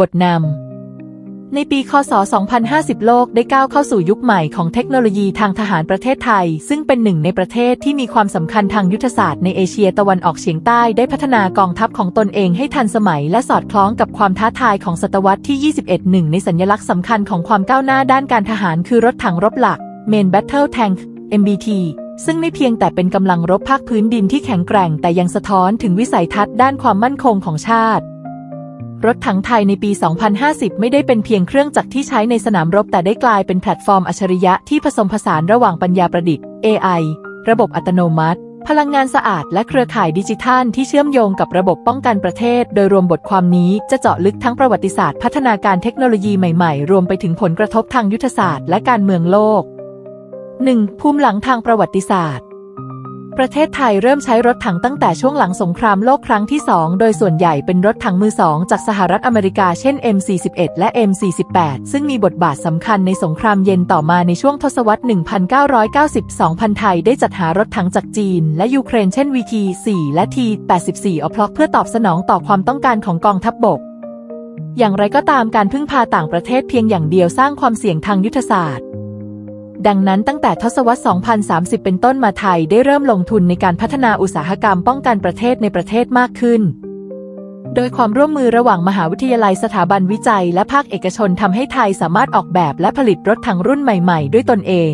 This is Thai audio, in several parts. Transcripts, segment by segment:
บทนำ ในปี คศ 2050 โลกได้ก้าวเข้าสู่ยุคใหม่ของเทคโนโลยีทางทหารประเทศไทย ซึ่งเป็นหนึ่งในประเทศที่มีความสำคัญทางยุทธศาสตร์ในเอเชียตะวันออกเฉียงใต้ได้พัฒนากองทัพของตนเองให้ทันสมัย และสอดคล้องกับความท้าทายของศตวรรษที่ 21 หนึ่งในสัญลักษณ์สำคัญของความก้าวหน้าด้านการทหารคือรถถังรบหลัก Main Battle Tank MBT ซึ่งไม่เพียงแต่เป็นกำลังรบภาคพื้นดินที่แข็งแกร่ง แต่ยังสะท้อนถึงวิสัยทัศน์ด้านความมั่นคงของชาติ รถถังไทยในปี 2050 ไม่ได้เป็นเพียงเครื่องจักรที่ใช้ในสนามรบแต่ได้กลายเป็นแพลตฟอร์มอัจฉริยะที่ผสมผสานระหว่างปัญญาประดิษฐ์ AI ระบบอัตโนมัติ พลังงานสะอาดและเครือข่ายดิจิทัลที่เชื่อมโยงกับระบบป้องกันประเทศ โดยรวมบทความนี้จะเจาะลึกทั้งประวัติศาสตร์ พัฒนาการเทคโนโลยีใหม่ๆ รวมไปถึงผลกระทบทางยุทธศาสตร์และการเมืองโลก 1. ภูมิหลังทางประวัติศาสตร์ ประเทศไทยเริ่มใช้รถถังตั้งแต่ช่วงหลังสงครามโลกครั้งที่ 2 โดยส่วนใหญ่เป็นรถถังมือสองจากสหรัฐอเมริกาเช่น M41 และ M48 ซึ่งมีบทบาทสำคัญในสงครามเย็นต่อมาในช่วงทศวรรษ 1990-2000 ไทยได้จัดหารถถังจากจีน และยูเครนเช่น VT4 และ T84 อพล็อกเพื่อตอบสนองต่อความต้องการของกองทัพบบก อย่างไรก็ตามการพึ่งพาต่างประเทศเพียงอย่างเดียวสร้างความเสี่ยงทางยุทธศาสตร์ ดังนั้นตั้งแต่ทศวรรษ 2030 เป็นต้นมาไทยได้เริ่มลงทุนในการพัฒนาอุตสาหกรรมป้องกันประเทศในประเทศมากขึ้น โดยความร่วมมือระหว่างมหาวิทยาลัยสถาบันวิจัย และภาคเอกชนทำให้ไทยสามารถออกแบบและผลิตรถถังรุ่นใหม่ ๆ ด้วยตนเอง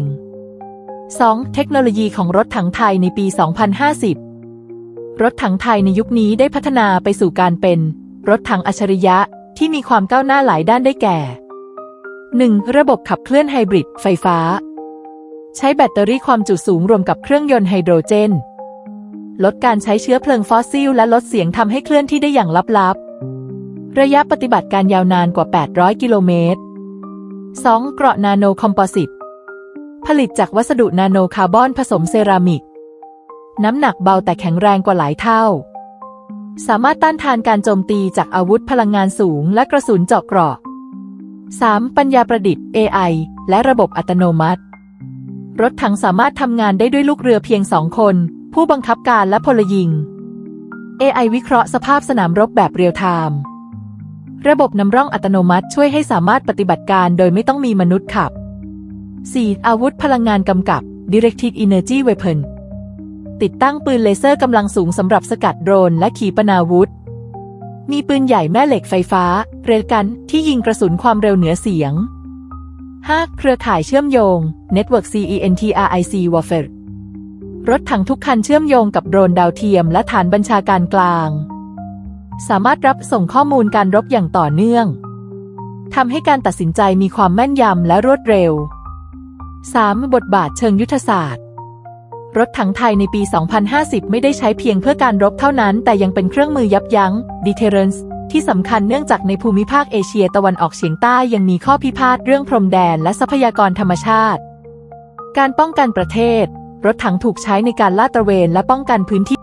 2. เทคโนโลยีของรถถังไทยในปี 2050 รถถังไทยในยุคนี้ได้พัฒนาไปสู่การเป็น รถถังอัจฉริยะที่มีความก้าวหน้าหลายด้านได้แก่ 1. ระบบขับเคลื่อนไฮบริดไฟฟ้า ใช้แบตเตอรี่ความจุสูงรวมกับเครื่องยนต์ไฮโดรเจน ลดการใช้เชื้อเพลิงฟอสซิล และลดเสียงทำให้เคลื่อนที่ได้อย่างลับๆ ระยะปฏิบัติการยาวนานกว่า 800 กิโลเมตร 2. เกราะนาโนคอมโพสิต ผลิตจากวัสดุนาโนคาร์บอนผสมเซรามิก น้ำหนักเบาแต่แข็งแรงกว่าหลายเท่า สามารถต้านทานการโจมตีจากอาวุธพลังงานสูง และกระสุนเจาะเกราะ 3. ปัญญาประดิษฐ์ AI และระบบอัตโนมัติ รถถังสามารถทำงานได้ด้วยลูกเรือเพียงสองคน ผู้บังคับการและพลยิง AI วิเคราะห์สภาพสนามรบแบบเรียลไทม์ระบบนำร่องอัตโนมัติช่วยให้สามารถปฏิบัติการโดยไม่ต้องมีมนุษย์ขับ 4. อาวุธพลังงานกำกับ Directed Energy Weapon ติดตั้งปืนเลเซอร์กำลังสูงสำหรับสกัดโดรนและขีปนาวุธ มีปืนใหญ่แม่เหล็กไฟฟ้า เรลกันที่ยิงกระสุนความเร็วเหนือเสียง 5. เครือข่ายเชื่อมโยง Network CENTRIC Warfare รถถังทุกคันเชื่อมโยงกับโดรนดาวเทียมและฐานบัญชาการกลาง สามารถรับส่งข้อมูลการรบอย่างต่อเนื่องทำให้การตัดสินใจมีความแม่นยำและรวดเร็ว 3. บทบาทเชิงยุทธศาสตร์ รถถังไทยในปี 2050 ไม่ได้ใช้เพียงเพื่อการรบเท่านั้น แต่ยังเป็นเครื่องมือยับยั้ง deterrence ที่สำคัญเนื่องจากในภูมิภาคเอเชียตะวันออกเฉียงใต้ยังมีข้อพิพาทเรื่องพรมแดนและทรัพยากรธรรมชาติ การป้องกันประเทศ รถถังถูกใช้ในการลาดตระเวนและป้องกันพื้นที่